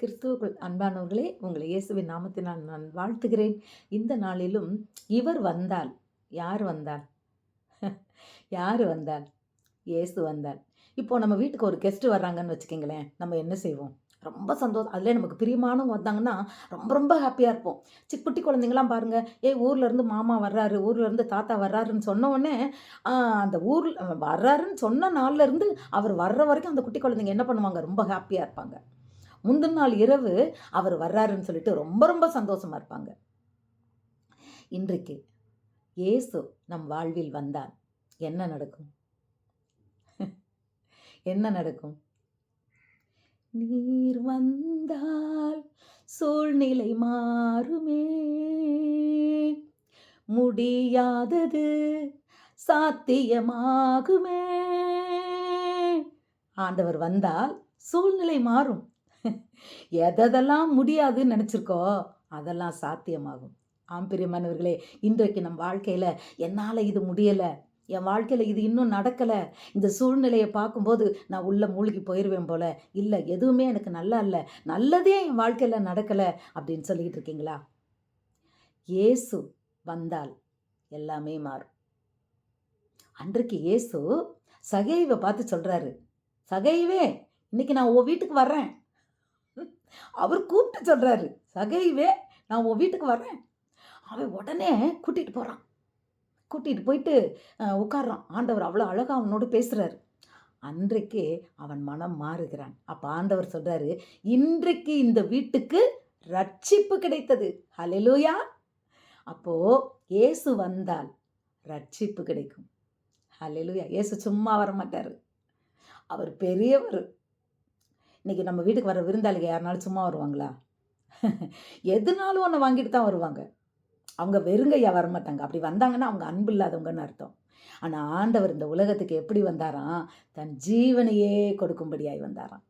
கிறிஸ்துவுக்குள் அன்பானவர்களே உங்களை இயேசுவின் நாமத்தினால் நான் வாழ்த்துகிறேன். இந்த நாளிலும் இவர் வந்தால் யார் வந்தால்? யார் வந்தால்? இயேசு வந்தால். இப்போது நம்ம வீட்டுக்கு ஒரு கெஸ்ட் வர்றாங்கன்னு வச்சுக்கோங்களேன் நம்ம என்ன செய்வோம்? ரொம்ப சந்தோஷம். அதில் நமக்கு பிரியமானவங்க வந்தாங்கன்னா ரொம்ப ரொம்ப ஹாப்பியாக இருப்போம். சிக் குட்டி குழந்தைங்களாம் பாருங்கள் ஏய் ஊர்லேருந்து மாமா வர்றாரு ஊர்லேருந்து தாத்தா வர்றாருன்னு சொன்னோடனே அந்த ஊரில் வர்றாருன்னு சொன்ன நாள்லேருந்து அவர் வர்ற வரைக்கும் அந்த குட்டி குழந்தைங்க என்ன பண்ணுவாங்க? ரொம்ப ஹாப்பியாக இருப்பாங்க. முந்தின நாள் இரவு அவர் வர்றாருன்னு சொல்லிட்டு ரொம்ப ரொம்ப சந்தோஷமா இருப்பாங்க. இன்றைக்கு இயேசு நம் வாழ்வில் வந்தால் என்ன நடக்கும்? என்ன நடக்கும்? நீர் வந்தால் சூழ்நிலை மாறுமே. முடியாதது சாத்தியமாகுமே. ஆண்டவர் வந்தால் சூழ்நிலை மாறும். எதெல்லாம் முடியாதுன்னு நினச்சிருக்கோ அதெல்லாம் சாத்தியமாகும். ஆம் பிரியமானவர்களே இன்றைக்கு நம் வாழ்க்கையில் என்னால் இது முடியலை. என் வாழ்க்கையில் இது இன்னும் நடக்கலை. இந்த சூழ்நிலையை பார்க்கும்போது நான் உள்ளே மூழ்கி போயிடுவேன் போல். இல்லை எதுவுமே எனக்கு நல்லா இல்லை. நல்லதே என் வாழ்க்கையில் நடக்கலை அப்படின்னு சொல்லிக்கிட்டு இருக்கீங்களா? இயேசு வந்தால் எல்லாமே மாறும். அன்றைக்கு இயேசு சகைவை பார்த்து சொல்கிறாரு சகைவே இன்னைக்கு நான் உன் வீட்டுக்கு வர்றேன். அவர் கூப்பிட்டு சொல்கிறாரு சகைவே நான் உன் வீட்டுக்கு வர்றேன். அவன் உடனே கூட்டிகிட்டு போகிறான் கூட்டிகிட்டு போயிட்டு உட்காடுறான் ஆண்டவர் அவ்வளோ அழகாக அவனோடு பேசுகிறாரு அன்றைக்கு அவன் மனம் மாறுகிறான். அப்போ ஆண்டவர் சொல்கிறாரு இன்றைக்கு இந்த வீட்டுக்கு ரட்சிப்பு கிடைத்தது. ஹalleluya. அப்போது இயேசு வந்தால் ரட்சிப்பு கிடைக்கும். ஹலெலுயா இயேசு சும்மா வர மாட்டார் அவர் பெரியவர். இன்றைக்கி நம்ம வீட்டுக்கு வர விருந்தாளிங்க யாருனாலும் சும்மா வருவாங்களா? எதுனாலும் ஒன்று வாங்கிட்டு தான் வருவாங்க. அவங்க வெறுங்கையா வரமாட்டாங்க. அப்படி வந்தாங்கன்னா அவங்க அன்பு இல்லாதவங்கன்னு அர்த்தம். ஆனால் ஆண்டவர் இந்த உலகத்துக்கு எப்படி வந்தாராம்? தன் ஜீவனையே கொடுக்கும்படியாய் வந்தாராம்.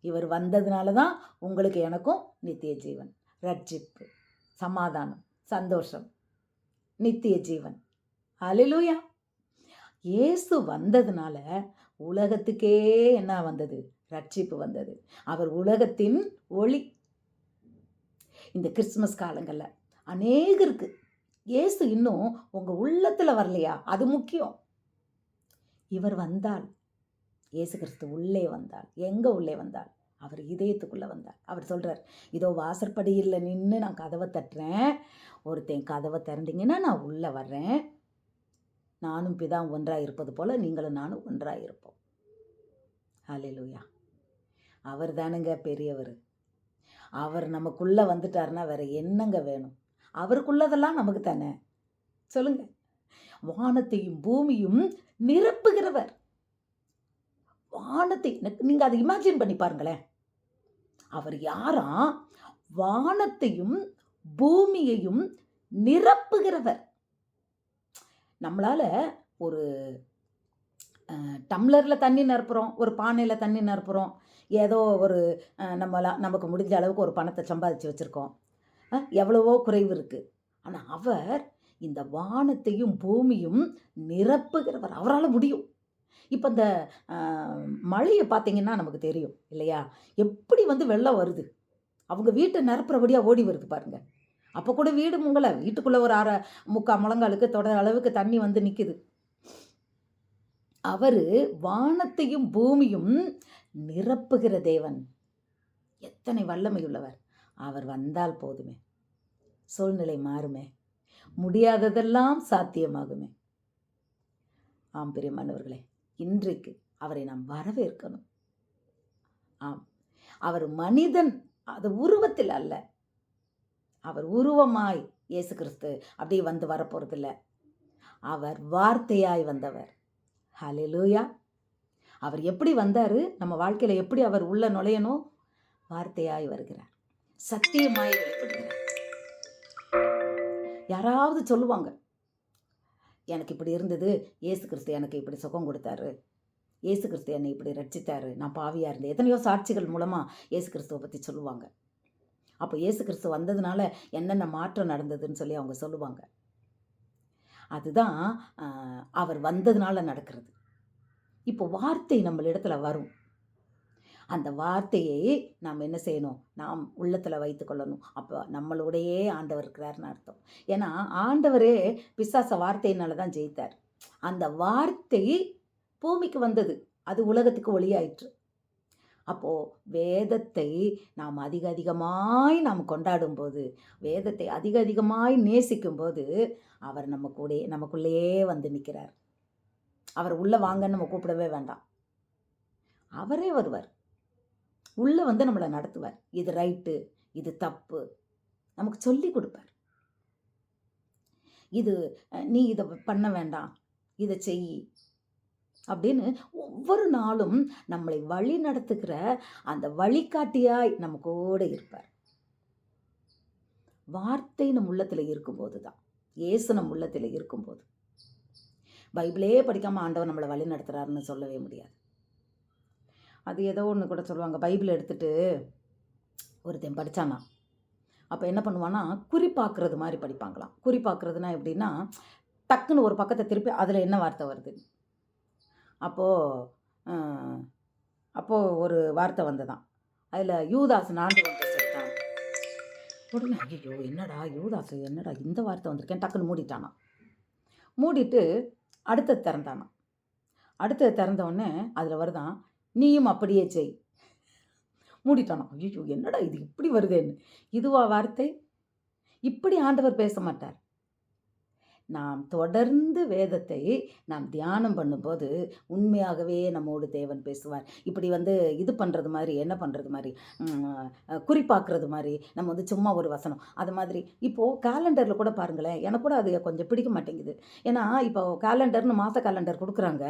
இவர் வந்ததுனால தான் உங்களுக்கு எனக்கும் நித்திய ஜீவன். ரட்சிப்பு சமாதானம் சந்தோஷம். நித்திய ஜீவன். அலிலூயா இயேசு வந்ததுனால உலகத்துக்கே என்ன வந்தது? ரட்சிப்பு வந்தது. அவர் உலகத்தின் ஒளி. இந்த கிறிஸ்துமஸ் காலங்களில் அநேகருக்கு இயேசு இன்னும் உங்கள் உள்ளத்தில் வரலையா? அது முக்கியம். இவர் வந்தால் இயேசு கிறிஸ்து உள்ளே வந்தால் எங்கே உள்ளே வந்தால் அவர் இதயத்துக்குள்ளே வந்தார். அவர் சொல்கிறார் இதோ வாசற்படியில் நின்று நான் கதவை தட்டுறேன். ஒருத்தன் கதவை திறந்தீங்கன்னா நான் உள்ளே வர்றேன். நானும் பிதா ஒன்றாக இருப்பது போல் நீங்களும் நானும் ஒன்றாக இருப்போம் ஹalleluya. அவர் தானுங்க பெரியவர். அவர் நமக்குள்ளே வந்துட்டாருன்னா வேற என்னங்க வேணும்? அவருக்குள்ளதெல்லாம் நமக்கு தானே? சொல்லுங்க. வானத்தையும் பூமியும் நிரப்புகிறவர். வானத்தை நீங்கள் அதை இமேஜின் பண்ணி பாருங்களேன். அவர் யாரா? வானத்தையும் பூமியையும் நிரப்புகிறவர். நம்மளால ஒரு டம்ளரில் தண்ணி நிரப்புகிறோம் ஒரு பானையில் தண்ணி நிரப்புகிறோம் ஏதோ ஒரு அஹ், நம்மளா நமக்கு முடிஞ்ச அளவுக்கு ஒரு பணத்தை சம்பாதிச்சு வச்சுருக்கோம். எவ்வளவோ குறைவு இருக்குது ஆனால் அவர் இந்த வானத்தையும் பூமியும் நிரப்புகிறவர். அவரால் முடியும். இப்போ இந்த மழையை பார்த்தீங்கன்னா நமக்கு தெரியும் இல்லையா? எப்படி வந்து வெள்ளம் வருது? அவங்க வீட்டை நிரப்புறபடியாக ஓடி வருது பாருங்கள் அப்போ கூட வீடு முங்கலை. வீட்டுக்குள்ளே ஒரு அரை முக்கால் முழங்காலுக்கு தொடர் அளவுக்கு தண்ணி வந்து நிற்குது அவர் வானத்தையும் பூமியும் நிரப்புகிற தேவன். எத்தனை வல்லமையுள்ளவர். அவர் வந்தால் போதுமே. சூழ்நிலை மாறுமே. முடியாததெல்லாம் சாத்தியமாகுமே. ஆம் பிரியமானவர்களே இன்றைக்கு அவரை நாம் வரவேற்கணும். ஆம் அவர் மனிதன் அது உருவத்தில் அல்ல. அவர் உருவமாய் இயேசு கிறிஸ்து அப்படியே வந்து வரப்போறதில்ல. அவர் வார்த்தையாய் வந்தவர். ஹலிலூயா அவர் எப்படி வந்தார்? நம்ம வாழ்க்கையில் எப்படி அவர் உள்ள நுழையணும் வார்த்தையாய் வருகிறார். சத்தியமாய் வெளிப்படுகிறார். யாராவது சொல்லுவாங்க எனக்கு இப்படி இருந்தது ஏசு கிறிஸ்து எனக்கு இப்படி சுகம் கொடுத்தாரு இயேசு கிறிஸ்து என்னை இப்படி ரட்சித்தாரு நான் பாவியாக இருந்தேன். எத்தனையோ சாட்சிகள் மூலமாக இயேசு கிறிஸ்துவை பற்றி சொல்லுவாங்க. அப்போ ஏசு கிறிஸ்து வந்ததுனால என்னென்ன மாற்றம் நடந்ததுன்னு சொல்லி அவங்க சொல்லுவாங்க. அதுதான் அவர் வந்ததுனால நடக்கிறது. இப்போ வார்த்தை நம்மளிடத்துல வரும். அந்த வார்த்தையை நாம் என்ன செய்யணும்? நாம் உள்ளத்தில் வைத்துக்கொள்ளணும் அப்போ நம்மளோடையே ஆண்டவர் இருக்கிறாருன்னு அர்த்தம். ஏன்னா ஆண்டவரே பிசாச வார்த்தையினால தான் ஜெயித்தார். அந்த வார்த்தை பூமிக்கு வந்தது. அது உலகத்துக்கு ஒளியாயிற்று. அப்போது வேதத்தை நாம் அதிக அதிகமாய் நாம் கொண்டாடும்போது வேதத்தை அதிக அதிகமாய் நேசிக்கும்போது அவர் நம்ம கூட நமக்குள்ளேயே வந்து நிற்கிறார். அவர் உள்ளே வாங்கன்னு நம்ம கூப்பிடவே வேண்டாம். அவரே வருவார். உள்ளே வந்து நம்மளை நடத்துவார். இது ரைட்டு இது தப்பு. நமக்கு சொல்லி கொடுப்பார். இது நீ இதை பண்ண வேண்டாம். இதை செய். அப்படின்னு ஒவ்வொரு நாளும் நம்மளை வழி நடத்துகிற அந்த வழிகாட்டியாய் நம்ம கூட இருப்பார். வார்த்தை நம் உள்ளத்தில் இருக்கும்போது தான் இயேசு நம் உள்ளத்தில் இருக்கும்போது. பைபிளே படிக்காமல் ஆண்டவர் நம்மளை வழி நடத்துகிறாருன்னு சொல்லவே முடியாது. அது ஏதோ ஒன்று கூட சொல்லுவாங்க. பைபிள் எடுத்துட்டு ஒருத்தன் படித்தானா அப்போ என்ன பண்ணுவான்னா குறிப்பாக்குறது மாதிரி படிப்பாங்களாம். குறிப்பாக்குறதுனா எப்படின்னா டக்குன்னு ஒரு பக்கத்தை திருப்பி அதில் என்ன வார்த்தை வருது? அப்போது அப்போது ஒரு வார்த்தை வந்ததான் அதில் யூதாஸ் நாண்டு வந்து சொல்லிட்டான். உடனே ஐயோ என்னடா யூதாஸ் என்னடா இந்த வார்த்தை வந்திருக்கேன் டக்குன்னு மூடிட்டானா மூடிட்டு அடுத்தது திறந்தானா? அடுத்தது திறந்தவுடனே அதில் வருதான் நீயும் அப்படியே செய். மூடிட்டானாம் ஐயோ என்னடா இது இப்படி வருதேன்னு? இதுவா வார்த்தை? இப்படி ஆண்டவர் பேச மாட்டார். நாம் தொடர்ந்து வேதத்தை நாம் தியானம் பண்ணும்போது உண்மையாகவே நம்மோடு தேவன் பேசுவார். இப்படி வந்து இது பண்ணுறது மாதிரி என்ன பண்ணுறது மாதிரி குறிப்பாக்குறது மாதிரி நம்ம வந்து சும்மா ஒரு வசனம். அது மாதிரி இப்போது கேலண்டரில் கூட பாருங்களேன் எனக்கு கூட அது கொஞ்சம் பிடிக்க மாட்டேங்குது. ஏன்னா இப்போ கேலண்டர்னு மாத கேலண்டர் கொடுக்குறாங்க.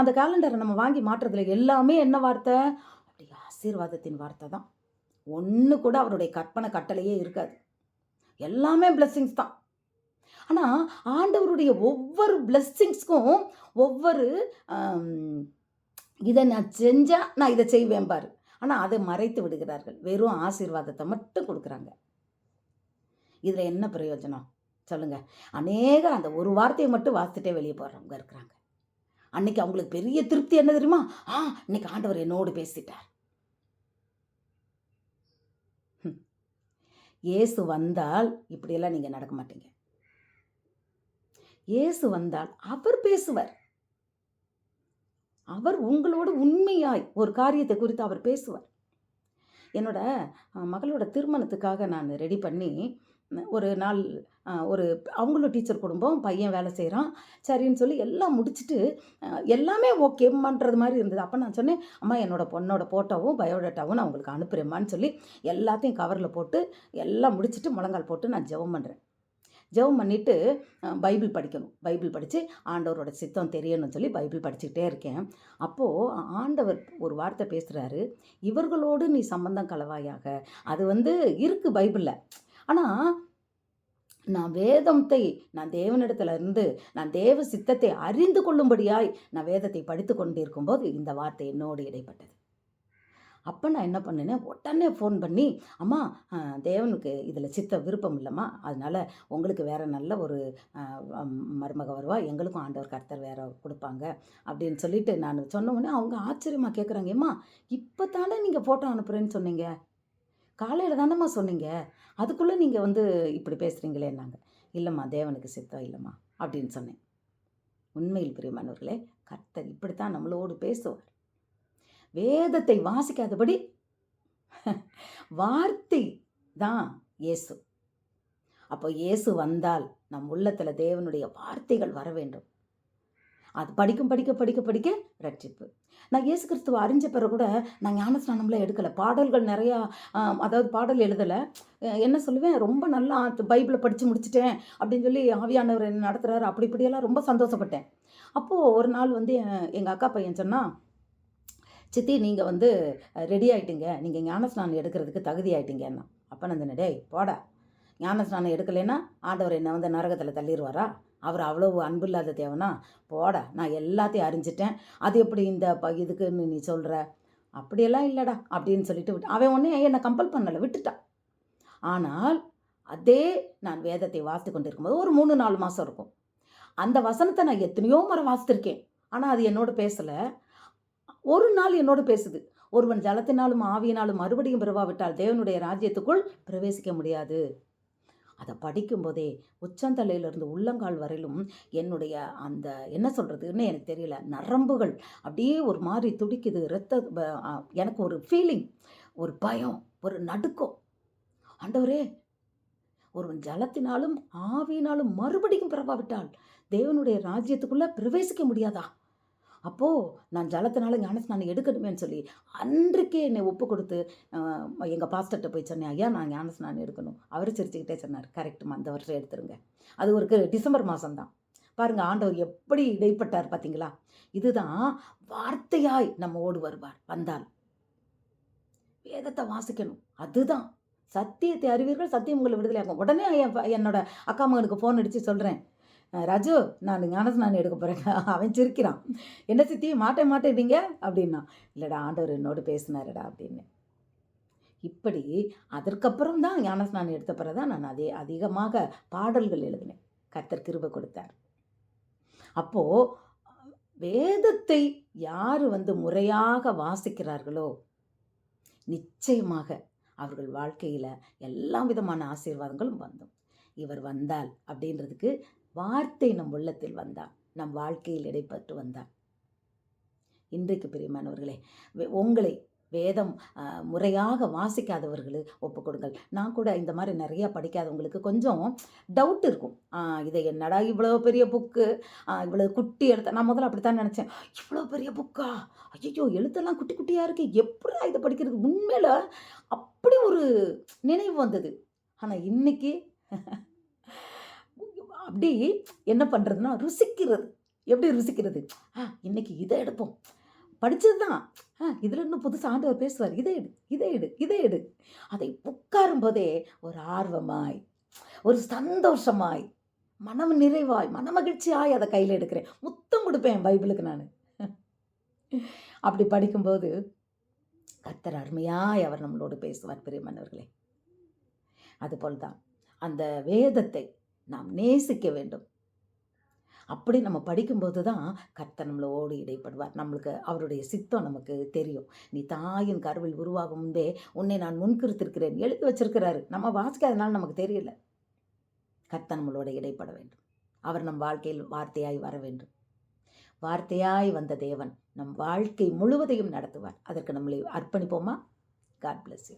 அந்த கேலண்டரை நம்ம வாங்கி மாற்றுறதுல எல்லாமே என்ன வார்த்தை? அப்படி ஆசீர்வாதத்தின் வார்த்தை தான். ஒன்று கூட அவருடைய கற்பனை கட்டளையே இருக்காது. எல்லாமே பிளெஸ்ஸிங்ஸ் தான். ஆனால் ஆண்டவருடைய ஒவ்வொரு பிளஸ்ஸிங்ஸ்க்கும் ஒவ்வொரு இதை நான் செஞ்சால் நான் இதை செய்வேன் பாரு. ஆனால் அதை மறைத்து விடுகிறார்கள். வெறும் ஆசீர்வாதத்தை மட்டும் கொடுக்குறாங்க. இதில் என்ன பிரயோஜனம்? சொல்லுங்க. அநேக அந்த ஒரு வார்த்தையை மட்டும் வாசித்துட்டே வெளியே போடுறவங்க இருக்கிறாங்க. அன்னைக்கு அவங்களுக்கு பெரிய திருப்தி என்ன தெரியுமா? ஆ இன்னைக்கு ஆண்டவர் என்னோடு பேசிட்டார். இயேசு வந்தால் இப்படியெல்லாம் நீங்கள் நடக்க மாட்டீங்க. இயேசு வந்தால் அவர் பேசுவார். அவர் உங்களோட உண்மையாய் ஒரு காரியத்தை குறித்து அவர் பேசுவார். என்னோட மகளோட திருமணத்துக்காக நான் ரெடி பண்ணி ஒரு நாள் ஒரு அவங்களும் டீச்சர் குடும்பம் பையன் வேலை செய்கிறான் சரின்னு சொல்லி எல்லாம் முடிச்சுட்டு எல்லாமே எல்லாமே ஓகேம்மான்றது மாதிரி இருந்தது. அப்போ நான் சொன்னேன் அம்மா என்னோட பொண்ணோட ஃபோட்டோவும் பயோடேட்டாவும் நான் உங்களுக்கு அனுப்புகிறேம்மான்னு சொல்லி எல்லாத்தையும் கவரில் போட்டு எல்லாம் முடிச்சுட்டு முழங்கால் போட்டு நான் ஜெபம் பண்ணுறேன் ஜெபம் பண்ணிவிட்டு பைபிள் படிக்கணும். பைபிள் படித்து ஆண்டவரோட சித்தம் தெரியணும்னு சொல்லி பைபிள் படிச்சுக்கிட்டே இருக்கேன். அப்போது ஆண்டவர் ஒரு வார்த்தை பேசுகிறாரு இவர்களோடு நீ சம்பந்தம் கலவாயாக. அது வந்து இருக்குது பைபிளில். ஆனால் நான் வேதத்தை நான் தேவனிடத்துல இருந்து நான் தேவ சித்தத்தை அறிந்து கொள்ளும்படியாய் நான் வேதத்தை படித்து கொண்டிருக்கும்போது இந்த வார்த்தை என்னோடு இடைப்பட்டது. அப்போ நான் என்ன பண்ணினேன் உடனே ஃபோன் பண்ணி அம்மா தேவனுக்கு இதில் சித்த விருப்பம் இல்லைம்மா. அதனால் உங்களுக்கு வேறு நல்ல ஒரு மருமக வருவா. எங்களுக்கும் ஆண்டவர் கர்த்தர் வேறு கொடுப்பாங்க. அப்படின்னு சொல்லிட்டு நான் சொன்ன உடனே அவங்க ஆச்சரியமாக கேட்குறாங்க ஏம்மா இப்போ தானே நீங்கள் ஃபோட்டோ அனுப்புகிறேன்னு சொன்னீங்க? காலையில் தானேம்மா சொன்னீங்க? அதுக்குள்ளே நீங்கள் வந்து இப்படி பேசுகிறீங்களேன்னாங்க இல்லைம்மா தேவனுக்கு சித்தம் இல்லைம்மா. அப்படின்னு சொன்னேன். உண்மையில் பிரியமானவர்களே கர்த்தர் இப்படித்தான் நம்மளோடு பேசுவார். வேதத்தை வாசிக்காதபடி வார்த்தை தான் இயேசு. அப்போ இயேசு வந்தால் நம் உள்ளத்தில் தேவனுடைய வார்த்தைகள் வர வேண்டும். அது படிக்கும் படிக்க படிக்க படிக்க ரட்சிப்பு. நான் இயேசு கிறிஸ்துவ அறிஞ்ச பிறகு கூட நான் ஞானஸ்நானம்லாம் எடுக்கலை. பாடல்கள் நிறையா அதாவது பாடல் எழுதலை. என்ன சொல்லுவேன்? ரொம்ப நல்லா பைபிளை படித்து முடிச்சிட்டேன் அப்படின்னு சொல்லி ஆவியானவர் என்ன நடத்துகிறாரு அப்படி இப்படியெல்லாம் ரொம்ப சந்தோஷப்பட்டேன். அப்போது ஒரு நாள் வந்து எங்கள் அக்கா பையன் சொன்னால் சித்தி நீங்கள் வந்து ரெடி ஆகிட்டீங்க நீங்கள் ஞானஸ்நானம் எடுக்கிறதுக்கு தகுதி ஆயிட்டீங்கன்னா அப்போ நான் டேய் போடா. ஞானஸ்நானம் எடுக்கலைன்னா ஆண்டவர் என்னை வந்து நரகத்தில் தள்ளிடுவாரா அவர் அவ்வளோ அன்பு இல்லாத தேவனா? போடா. நான் எல்லாத்தையும் அறிஞ்சிட்டேன். அது எப்படி இந்த ப இதுக்குன்னு நீ சொல்கிற அப்படியெல்லாம் இல்லைடா. அப்படின்னு சொல்லிட்டு விட்டு அவன் ஒன்றே என்னை கம்பல் பண்ணலை விட்டுட்டான். ஆனால் அதே நான் வேதத்தை வாசித்து கொண்டிருக்கும்போது ஒரு மூணு நாலு மாதம் இருக்கும். அந்த வசனத்தை நான் எத்தனையோ முறை வாசித்திருக்கேன். ஆனால் அது என்னோட பேசலை. ஒரு நாள் என்னோட பேசுது. ஒருவன் ஜலத்தினாலும் ஆவியினாலும் மறுபடியும் பிறவாவிட்டால் தேவனுடைய ராஜ்யத்துக்குள் பிரவேசிக்க முடியாது. அதை படிக்கும்போதே உச்சந்தலையிலிருந்து உள்ளங்கால் வரையிலும் என்னுடைய அந்த என்ன சொல்கிறதுன்னு எனக்கு தெரியல. நரம்புகள் அப்படியே ஒரு மாதிரி துடிக்குது. ரத்த எனக்கு ஒரு ஃபீலிங் ஒரு பயம் ஒரு நடுக்கம். ஆண்டவரே ஒருவன் ஜலத்தினாலும் ஆவியினாலும் மறுபடியும் பிறவாவிட்டால் தேவனுடைய ராஜ்யத்துக்குள்ளே பிரவேசிக்க முடியாதா? அப்போது நான் ஜலத்தினால ஞானஸ்நானம் எடுக்கணுமேன்னு சொல்லி அன்றைக்கே என்னை ஒப்பு கொடுத்து எங்கள் பாஸ்டர்கிட்ட போய் சொன்னேன் ஐயா நான் ஞானஸ்நானம் எடுக்கணும். அவர் சிரிச்சுக்கிட்டே சொன்னார். கரெக்டுமா அந்த வருஷம் எடுத்துருங்க. அது ஒரு டிசம்பர் மாதம் தான். பாருங்கள் ஆண்டவர் எப்படி இடைப்பட்டார் பார்த்தீங்களா இதுதான் வார்த்தையாய் நம்மோடு வருவார் வந்தால். வேதத்தை வாசிக்கணும். அதுதான். சத்தியத்தை அறிவீர்கள் சத்தியம் உங்களை விடுதலையாகும் உடனே என் என்னோட அக்கா மகனுக்கு ஃபோன் அடித்து சொல்கிறேன் ராஜு நான் ஞானஸ்நானம் எடுக்க போகிறேன் அவன் சிரிக்கிறான். என்ன சித்தி மாட்டே மாட்டேட்டீங்க அப்படின்னா இல்லைடா ஆண்டவர் என்னோடு பேசினாருடா அப்படின்னு. இப்படி அதற்கப்புறம் தான் ஞானஸ்நானம் எடுத்த பிறகு தான் நான் அதே அதிகமாக பாடல்கள் எழுதினேன். கர்த்தர் கிருப கொடுத்தார். அப்போது வேதத்தை யார் வந்து முறையாக வாசிக்கிறார்களோ நிச்சயமாக அவர்கள் வாழ்க்கையில் எல்லா விதமான ஆசீர்வாதங்களும் வந்தும். இவர் வந்தால் அப்படின்றதுக்கு வார்த்தை நம் உள்ளத்தில் வந்தான் நம் வாழ்க்கையில் இடைப்பட்டு வந்தான் இன்றைக்கு பிரியமானவர்களே வே- உங்களை வேதம் முறையாக வாசிக்காதவர்கள் ஒப்புக்கொடுங்கள் நான் கூட இந்த மாதிரி நிறையா படிக்காதவங்களுக்கு கொஞ்சம் டவுட் இருக்கும். இதை என்னடா இவ்வளோ பெரிய புக்கு இவ்வளோ குட்டி எழுத்த நான் முதல்ல அப்படித்தான் நினச்சேன். இவ்வளோ பெரிய புக்கா ஐயோ எழுத்தெல்லாம் குட்டி குட்டியாக இருக்குது எப்படா இதை படிக்கிறது? உண்மையில் அப்படி ஒரு நினைவு வந்தது. ஆனால் இன்னைக்கு அப்படி என்ன பண்ணுறதுன்னா ருசிக்கிறது. எப்படி ருசிக்கிறது? ஆ இன்னைக்கு இதை எடுப்போம். படித்தது தான் ஆ இதில் இன்னும் புதுசாக ஆண்டவர் பேசுவார். இதை எடு இதை எடு இதை எடு. அதை உட்காரும் போதே ஒரு ஆர்வமாய் ஒரு சந்தோஷமாய் மனம் நிறைவாய் மனமகிழ்ச்சியாய் அதை கையில் எடுக்கிறேன். முத்தம் கொடுப்பேன் பைபிளுக்கு நான். அப்படி படிக்கும்போது கர்த்தர் அருமையாய் அவர் நம்மளோடு பேசுவார் பிரியமானவர்களே அதுபோல் தான் அந்த வேதத்தை நாம் நேசிக்க வேண்டும். அப்படி நம்ம படிக்கும்போது தான் கர்த்தர் நம்மளோடு இடைப்படுவார். நம்மளுக்கு அவருடைய சித்தம் நமக்கு தெரியும். நீ தாயின் கருவில் உருவாகும் முன்பே உன்னை நான் முன்கிருத்திருக்கிறேன். எழுதி வச்சிருக்கிறாரு. நம்ம வாசிக்காதனால நமக்கு தெரியல. கர்த்தர் நம்மளோட இடைப்பட வேண்டும். அவர் நம் வாழ்க்கையில் வார்த்தையாய் வர வேண்டும். வார்த்தையாய் வந்த தேவன் நம் வாழ்க்கை முழுவதையும் நடத்துவார். அதற்கு நம்மளை அர்ப்பணிப்போமா? God bless you